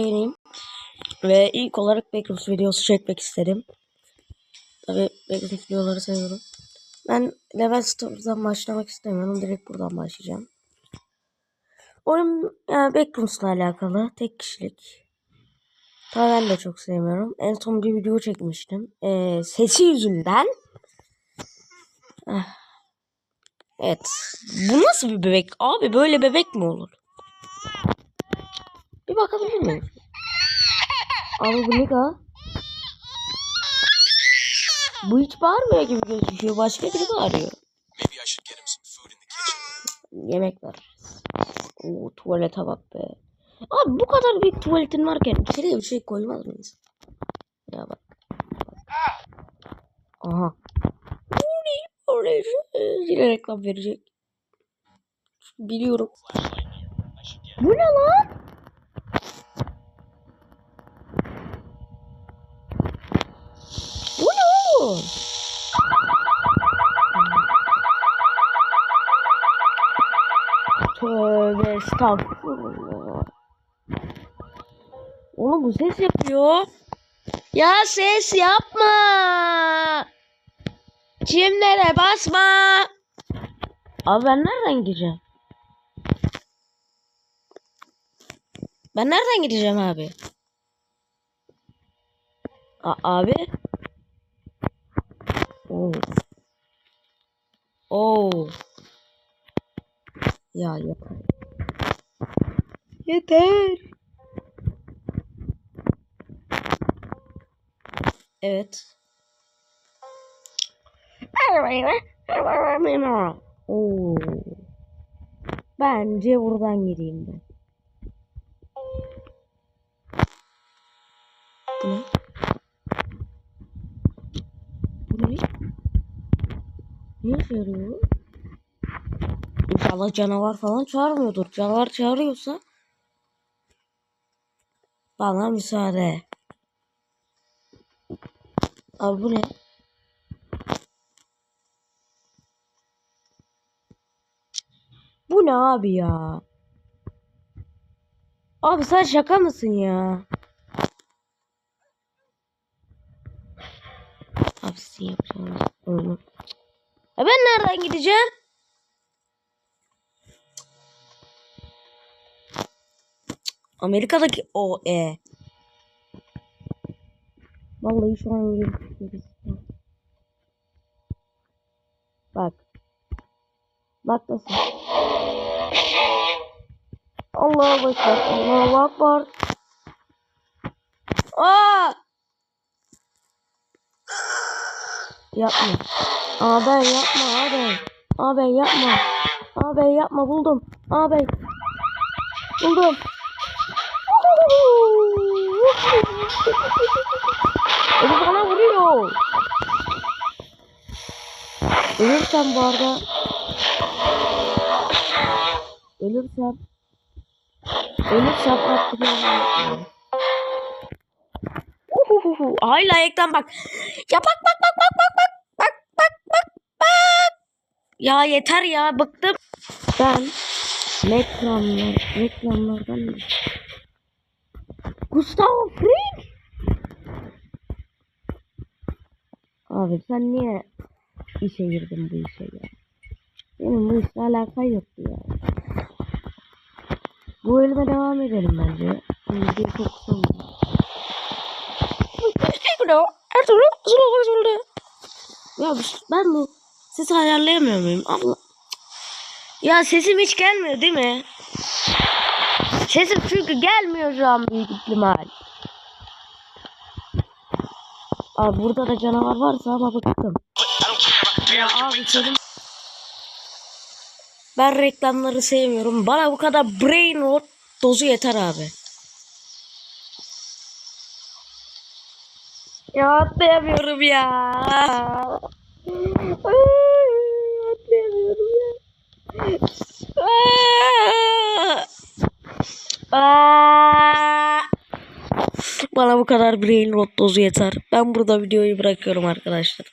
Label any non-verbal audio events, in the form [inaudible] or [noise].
yeniyim. Ve ilk olarak Backrooms videosu çekmek istedim. Tabi Backrooms videoları seviyorum. Ben Level Store'dan başlamak istemiyorum. Direkt buradan başlayacağım. Oyun yani Backrooms'la alakalı. Tek kişilik. Tabii ben de çok sevmiyorum. En son bir video çekmiştim. Ee, sesi yüzünden. Ah. Evet. Bu nasıl bir bebek? Abi böyle bebek mi olur? Bir bakabilir miyim? [laughs] Abi bu ne ka? Bu hiç bağırmıyor gibi gözüküyor. Başka biri bağırıyor. Yemek ver. Oo, tuvalete bak be. Abi bu kadar büyük tuvaletin varken içeriye bir şey koymaz mıyız? Ya bak. Aha. Oraya, oraya yine reklam verecek. Biliyorum. Bu ne lan? Bu oğlum? Tövbe estağfurullah. Oğlum bu ses yapıyor. Ya ses yapma. Çimlere basma. Abi ben nereden gideceğim? Ben nereden gideceğim abi? A abi? Oo. Oo. Ya yeter. Yeter. Evet. Oo. Bence buradan gireyim ben. Ne işe yarıyor? İnşallah canavar falan çağırmıyordur. Canavar çağırıyorsa bana müsaade. Abi bu ne? Bu ne abi ya? Abi sen şaka mısın ya? Abi sizin yapacağınız. E ben nereden gideceğim? Amerika'daki o e. Vallahi şu an öyle şey. Bak. Bak nasıl. Allahu Ekber. Allahu Ekber. Aa! Yapma. Abi yapma abi. Abi yapma. Abi yapma buldum. Abi. Buldum. Eli bana vuruyor. Ölürsem bu arada. Ölürsem. Ölürsem. Uhuhuhu. Hala ekran bak. Ya bak bak. Bak bak bak bak. Ya yeter ya bıktım. Ben reklamlar, reklamlardan Gustavo Fring. Abi sen niye işe girdin bu işe ya? Benim bu işle alaka yok ya. Bu bölüme devam edelim bence. Bir çok kısa oldu. Ya ben bu sesi ayarlayamıyor muyum? Allah. Ya sesim hiç gelmiyor değil mi? Sesim çünkü gelmiyor şu an büyük ihtimal. Abi burada da canavar varsa ama bıktım. Ya abi senin... Ben reklamları sevmiyorum. Bana bu kadar brain rot dozu yeter abi. Ya atlayamıyorum ya. Atlayamıyorum ya. Bana bu kadar brain rot dozu yeter. Ben burada videoyu bırakıyorum arkadaşlar.